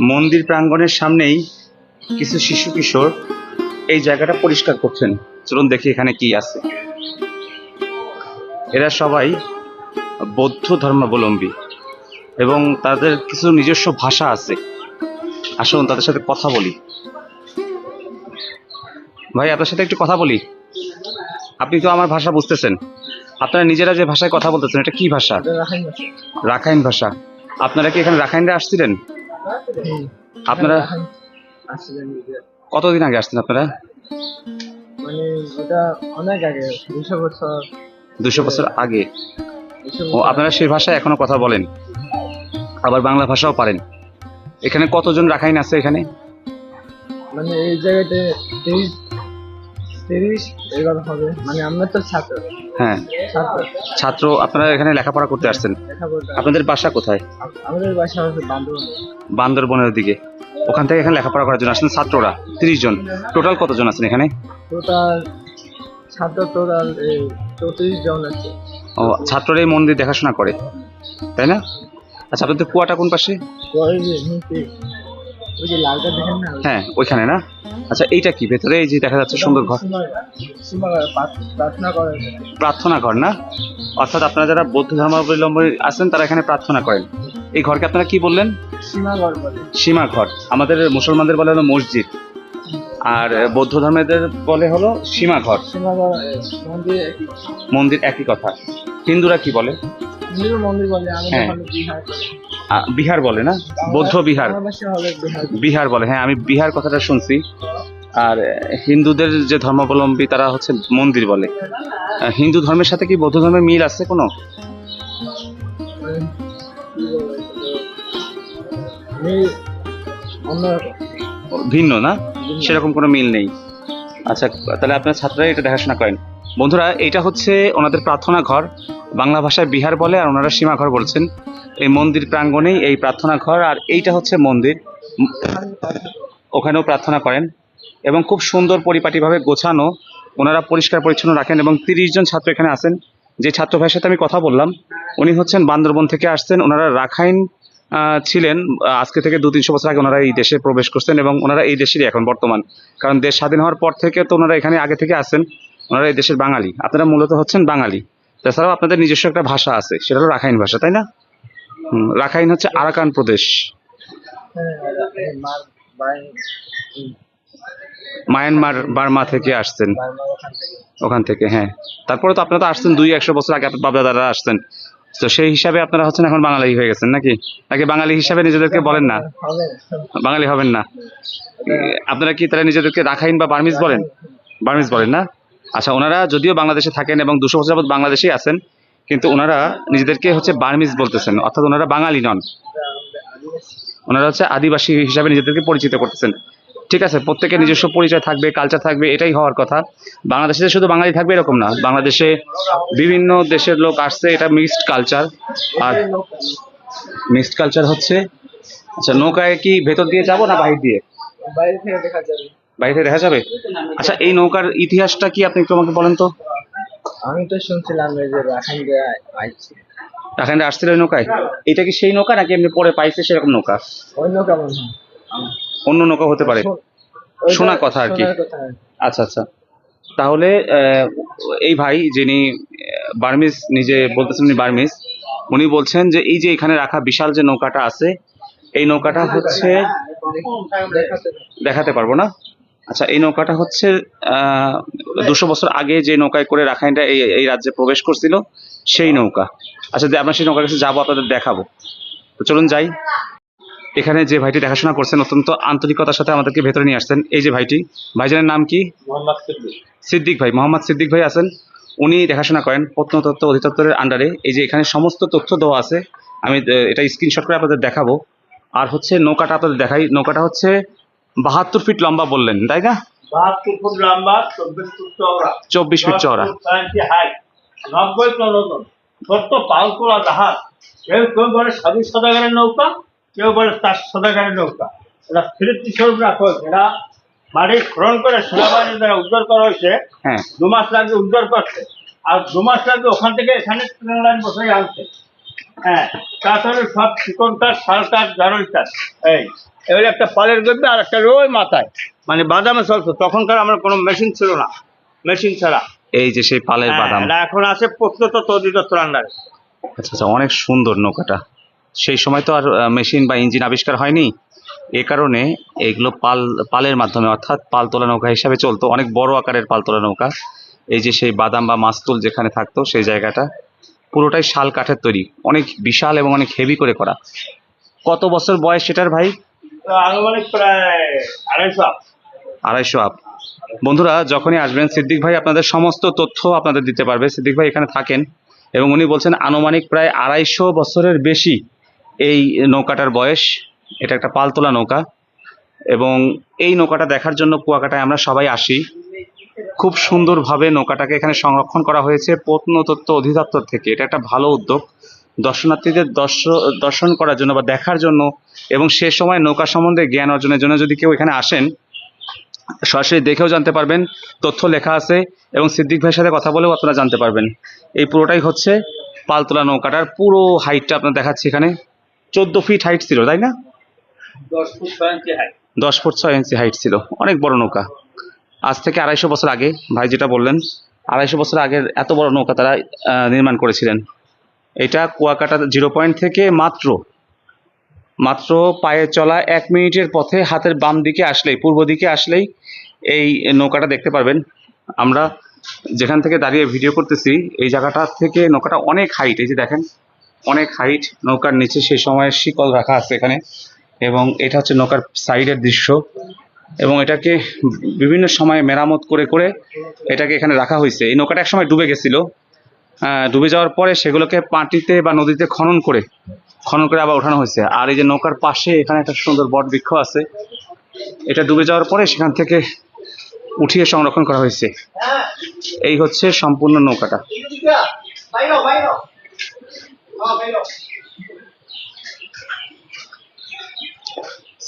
মন্দির প্রাঙ্গণের সামনেই কিছু শিশু কিশোর এই জায়গাটা পরিষ্কার করছেন। চলুন দেখি এখানে কি আছে। এরা সবাই বৌদ্ধ ধর্মাবলম্বী এবং তাদের কিছু নিজস্ব ভাষা আছে। আসুন তাদের সাথে কথা বলি। ভাই আপনার সাথে একটু কথা বলি। আপনি তো আমার ভাষা বুঝতেছেন। আপনারা নিজেরা যে ভাষায় কথা বলতেছেন এটা কি ভাষা? রাখাইন ভাষা। আপনারা কি এখানে রাখাইনরা আসছিলেন? আপনারা কতদিন আগে আসছেন আপনারা? মানে ওটা অনেক আগে দুশো বছর। দুশো বছর আগে। ও আপনারা সেই ভাষায় এখনও কথা বলেন? আবার বাংলা ভাষাও পারেন। এখানে কতজন রাখাইন আছে এখানে? মানে এই জায়গাতে তিরিশ এরকম হবে মানে আমরা তো ছাত্র। হ্যাঁ। ছাত্র। ছাত্র আপনারা এখানে লেখাপড়া করতে আসছেন? আপনাদের বাসা কোথায়? আমাদের বাসা হচ্ছে বান্ধবন বান্দরবনের দিকে। ওখান থেকে এখানে লেখাপড়া করার জন্য আসছেন ছাত্ররা তিরিশ জন। টোটাল কতজন আছেন এখানে? টোটাল ছাত্র টোটাল চৌত্রিশ জন আছে। ও ছাত্ররা এই মন্দির দেখাশোনা করে তাই না? আচ্ছা আপনাদের কুয়াটা কোন পাশে? হ্যাঁ ওইখানে না? আচ্ছা এইটা কি? ভেতরে এই যে দেখা যাচ্ছে সুন্দর ঘর। প্রার্থনা ঘর না? অর্থাৎ আপনারা যারা বৌদ্ধ ধর্মাবলম্বী আছেন তারা এখানে প্রার্থনা করেন। এই ঘরকে আপনারা কি বললেন? সীমা ঘর। আমাদের মুসলমানদের বলে হলো মসজিদ। আর বৌদ্ধ ধর্মেদের বলে হলো সীমা ঘর। সীমাঘর মন্দির একই কথা। হিন্দুরা কি বলে? মন্দির বলে হ্যাঁ। বিহার বলে না? বৌদ্ধ বিহার। বিহার। বলে হ্যাঁ আমি বিহার কথাটা শুনছি। আর হিন্দুদের যে ধর্মাবলম্বী তারা হচ্ছে মন্দির বলে। হিন্দু ধর্মের সাথে কি বৌদ্ধ ধর্মের মিল আছে কোনো? ভিন্ন না? সেরকম কোনো মিল নেই। আচ্ছা তাহলে আপনার ছাত্ররা এটা দেখাশোনা করেন। বন্ধুরা এটা হচ্ছে ওনাদের প্রার্থনা ঘর। বাংলা ভাষায় বিহার বলে আর ওনারা সীমাঘর বলছেন। এই মন্দির প্রাঙ্গণেই এই প্রার্থনা ঘর, আর এইটা হচ্ছে মন্দির। ওখানেও প্রার্থনা করেন। এবং খুব সুন্দর পরিপাটিভাবে গোছানো, ওনারা পরিষ্কার পরিচ্ছন্ন রাখেন এবং তিরিশ জন ছাত্র এখানে আসেন যে ছাত্র ভাইয়ের সাথে আমি কথা বললাম, উনি হচ্ছেন বান্দরবন থেকে আসছেন। ওনারা রাখাইন ছিলেন, আজকে থেকে দু তিনশো বছর আগে ওনারা এই দেশে প্রবেশ করছেন এবং ওনারা এই দেশেরই এখন বর্তমান। কারণ দেশ স্বাধীন হওয়ার পর থেকে তো ওনারা এখানে আগে থেকে আসেন ওনারা এই দেশের বাঙালি। আপনারা মূলত হচ্ছেন বাঙালি। তাছাড়াও আপনাদের নিজস্ব একটা ভাষা আছে, সেটা হলো রাখাইন ভাষা, তাই না? রাখাইন হচ্ছে আরাকান প্রদেশ। মায়ানমার বার্মা থেকে আসছেন। ওখান থেকে হ্যাঁ। তারপরে তো আপনারা তো আসছেন দুই, একশো বছর আগে, আপনার বাপদাদারা আসছেন। তো সেই হিসাবে আপনারা হচ্ছেন এখন বাঙালি হয়ে গেছেন নাকি? নাকি বাঙালি হিসাবে নিজেদেরকে বলেন না? বাঙালি হবেন না। আপনারা কি তারা নিজেদেরকে রাখাইন বা বার্মিজ বলেন? বার্মিজ বলেন না? আচ্ছা ওনারা যদিও বাংলাদেশে থাকেন এবং দুশো বছর যাবত বাংলাদেশেই আছেন, কিন্তু ওনারা নিজেদেরকে হচ্ছে বার্মিজ বলতেছেন, অর্থাৎ ওনারা বাঙালি নন। ওনারা হচ্ছে আদিবাসী হিসাবে নিজেদেরকে পরিচিত করতেছেন। ঠিক আছে, প্রত্যেকের নিজস্ব পরিচয় থাকবে কালচার থাকবে, এটাই হওয়ার কথা। বাংলাদেশে শুধু বাঙালি থাকবে এরকম না, বাংলাদেশে বিভিন্ন দেশের লোক আসছে, এটা মিক্সড কালচার আর মিক্সড কালচার হচ্ছে আচ্ছা নৌকায় কি ভেতর দিয়ে যাব না বাহির দিয়ে? বাইরে থেকে দেখা যাবে। বাইরে দেখা যাবে? আচ্ছা এই নৌকার ইতিহাসটা কি আপনি একটু আমাকে বলেন তো? আমি তো শুনছিলাম যে আইছে। আসছিল ওই নৌকায়? এটা কি সেই নৌকা নাকি এমনি পরে পাইছে সেরকম নৌকা? অন্য কেমন হয়। অন্য নৌকা হতে পারে। শোনা কথা আর কি। আচ্ছা আচ্ছা। তাহলে এই ভাই যিনি বার্মিস নিজে বলতেছেন উনি বার্মিজ উনি বলছেন যে এই যে এখানে রাখা বিশাল যে নৌকাটা আছে এই নৌকাটা হচ্ছে দেখাতে পারব না? আচ্ছা এই নৌকাটা হচ্ছে দুশো বছর আগে যে নৌকায় করে রাখাইনটা এই এই রাজ্যে প্রবেশ করছিল সেই নৌকা। আচ্ছা আমরা সেই নৌকার কাছে যাব আপনাদের দেখাবো। তো চলুন যাই। এখানে যে ভাইটি দেখাশোনা করছেন অত্যন্ত আন্তরিকতার সাথে আমাদেরকে ভেতরে নিয়ে আসছেন। এই যে ভাইটি ভাইজানের নাম কি? মোহাম্মদ সিদ্দিক। সিদ্দিক ভাই মোহাম্মদ সিদ্দিক ভাই আছেন। উনি দেখাশোনা করেন প্রত্নতত্ত্ব অধিদপ্তরের আন্ডারে এই যে এখানে সমস্ত তথ্য দেওয়া আছে আমি এটা স্ক্রিনশট করে আপনাদের দেখাবো। আর হচ্ছে নৌকাটা আপনাদের দেখাই। নৌকাটা হচ্ছে বাহাত্তর ফিট লম্বা বললেন তাই না? বাহাত্তর ফুট লম্বা চব্বিশ ফুট চওড়া। চব্বিশ ফিট চওড়া। নব্বই টন ওজন। ছোট্ট পাল জাহাজ। কেউ কেউ বলে সাধু সদাগারের নৌকা কেউ বলে সদাগারের নৌকা। এটা স্বরূপ রাখো খনন করে সেনাবাহিনী দ্বারা উদ্ধার করা হয়েছে। হ্যাঁ। দু মাস লাগবে উদ্ধার করতে। আর দু মাস লাগবে ওখান থেকে এখানে ট্রেন লাইন বসে আনতে। হ্যাঁ তাছাড়া সব চিকন শাল জারল কাঠ এই এবারে একটা পালের গদ্যে আর একটা রোই মাথায়। মানে বাদামে চলতো তখনকার আমার কোনো মেশিন ছিল না। মেশিন ছাড়া। এই যে সেই পালের হ্যাঁ, বাদাম। এখন আছে প্রত্নতত্ত্ব অধিদপ্তর আন্ডারে আচ্ছা আচ্ছা অনেক সুন্দর নৌকাটা। সেই সময় তো আর মেশিন বা ইঞ্জিন আবিষ্কার হয়নি। এ কারণে এগুলো পাল পালের মাধ্যমে অর্থাৎ পাল তোলা নৌকা হিসাবে চলতো। অনেক বড় আকারের পাল তোলা নৌকা। এই যে সেই বাদাম বা মাস্তুল যেখানে থাকতো সেই জায়গাটা। পুরোটাই শাল কাঠের তৈরি। অনেক বিশাল এবং অনেক হেভি করে করা। কত বছর বয়স সেটার ভাই? আনুমানিক প্রায় আড়াইশো আড়াইশো আপ বন্ধুরা যখনই আসবেন সিদ্দিক ভাই আপনাদের সমস্ত তথ্য আপনাদের দিতে পারবে। সিদ্দিক ভাই এখানে থাকেন এবং উনি বলছেন আনুমানিক প্রায় আড়াইশো বছরের বেশি এই নৌকাটার বয়স। এটা একটা পালতোলা নৌকা। এবং এই নৌকাটা দেখার জন্য কুয়াকাটায় আমরা সবাই আসি। খুব সুন্দরভাবে নৌকাটাকে এখানে সংরক্ষণ করা হয়েছে প্রত্নতত্ত্ব অধিদপ্তর থেকে। এটা একটা ভালো উদ্যোগ। দর্শনার্থীদের দর্শ- দর্শন করার জন্য বা দেখার জন্য এবং সে সময় নৌকা সম্বন্ধে জ্ঞান অর্জনের জন্য যদি কেউ এখানে আসেন সরাসরি দেখেও জানতে পারবেন তথ্য লেখা আছে এবং সিদ্দিক ভাইয়ের সাথে কথা বলেও আপনারা জানতে পারবেন। এই পুরোটাই হচ্ছে পালতোলা নৌকাটার পুরো হাইটটা আপনার দেখাচ্ছি এখানে। চোদ্দ ফিট হাইট ছিল তাই না? দশ ফুট ছয় ইঞ্চি হাইট দশ ফুট ছয় ইঞ্চি হাইট ছিল। অনেক বড় নৌকা। আজ থেকে আড়াইশো বছর আগে, ভাই যেটা বললেন, আড়াইশো বছর আগের এত বড় নৌকা তারা নির্মাণ করেছিলেন। এটা কুয়াকাটা জিরো পয়েন্ট থেকে মাত্র মাত্র পায়ে চলা এক মিনিটের পথে হাতের বাম দিকে আসলেই, পূর্ব দিকে আসলেই এই নৌকাটা দেখতে পারবেন। আমরা যেখান থেকে দাঁড়িয়ে ভিডিও করতেছি, এই জায়গাটা থেকে নৌকাটা অনেক হাইট এই যে দেখেন, অনেক হাইট নৌকার নিচে সেই সময় শিকল রাখা আছে এখানে। এবং এটা হচ্ছে নৌকার সাইডের দৃশ্য। এবং এটাকে বিভিন্ন সময় মেরামত করে করে এটাকে এখানে রাখা হয়েছে। এই নৌকাটা একসময় ডুবে গেছিল। ডুবে যাওয়ার পরে সেগুলোকে মাটিতে বা নদীতে খনন করে খনন করে আবার ওঠানো হয়েছে। আর এই যে নৌকার পাশে এখানে একটা সুন্দর বট বৃক্ষ আছে, এটা ডুবে যাওয়ার পরে সেখান থেকে উঠিয়ে সংরক্ষণ করা হয়েছে। এই হচ্ছে সম্পূর্ণ নৌকাটা।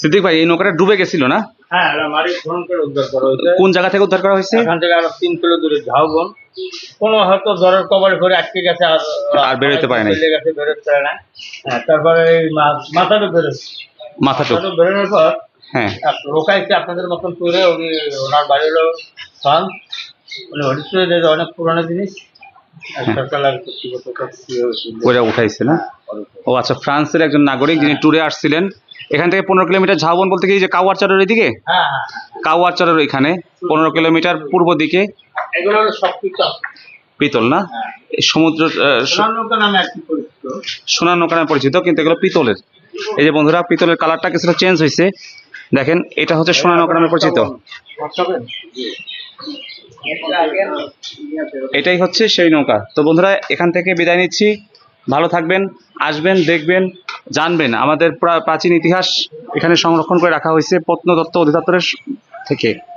সিদ্দিক ভাই এই নৌকাটা ডুবে গেছিল না? হ্যাঁ করে উদ্ধার করা হয়েছে। কোন জায়গা থেকে উদ্ধার করা হয়েছে? এখান থেকে আরও তিন কিলো দূরে ঝাউবন। কোনো হয়তো জ্বরের কবরে করে আটকে গেছে আর আর বেরোতে পারে গেছে বেরোতে পারে না হ্যাঁ তারপরে এই মাথাটা বেরোচ্ছে। মাথাটা বেরোনোর পর হ্যাঁ। এক লোকাইছে আপনাদের মতন করে উনি ওনার বাড়ি হলো ফ্রান্স। উনি হরিশ্চয় যে অনেক পুরোনো জিনিস। হয়েছে। ওইটা উঠাইছে না? ও আচ্ছা ফ্রান্সের একজন নাগরিক যিনি ট্যুরে আসছিলেন এখান থেকে পনেরো কিলোমিটার ঝাউবন বলতে কি যে কাওয়ারচরের ওইদিকে? হ্যাঁ হ্যাঁ কাওয়ারচরের ওইখানে পনেরো কিলোমিটার পূর্ব দিকে। পিতল। না? সমুদ্র নামে পরিচিত। সোনার নৌকা নামে পরিচিত কিন্তু এগুলো পিতলের। এই যে বন্ধুরা পিতলের কালারটা কিছুটা চেঞ্জ হয়েছে। দেখেন এটা হচ্ছে সোনার নৌকা নামে পরিচিত। এটাই হচ্ছে সেই নৌকা। তো বন্ধুরা এখান থেকে বিদায় নিচ্ছি। ভালো থাকবেন আসবেন দেখবেন। জানবেন। আমাদের প্রা- প্রাচীন ইতিহাস এখানে সংরক্ষণ করে রাখা হয়েছে প্রত্নতত্ত্ব অধিদপ্তরের থেকে।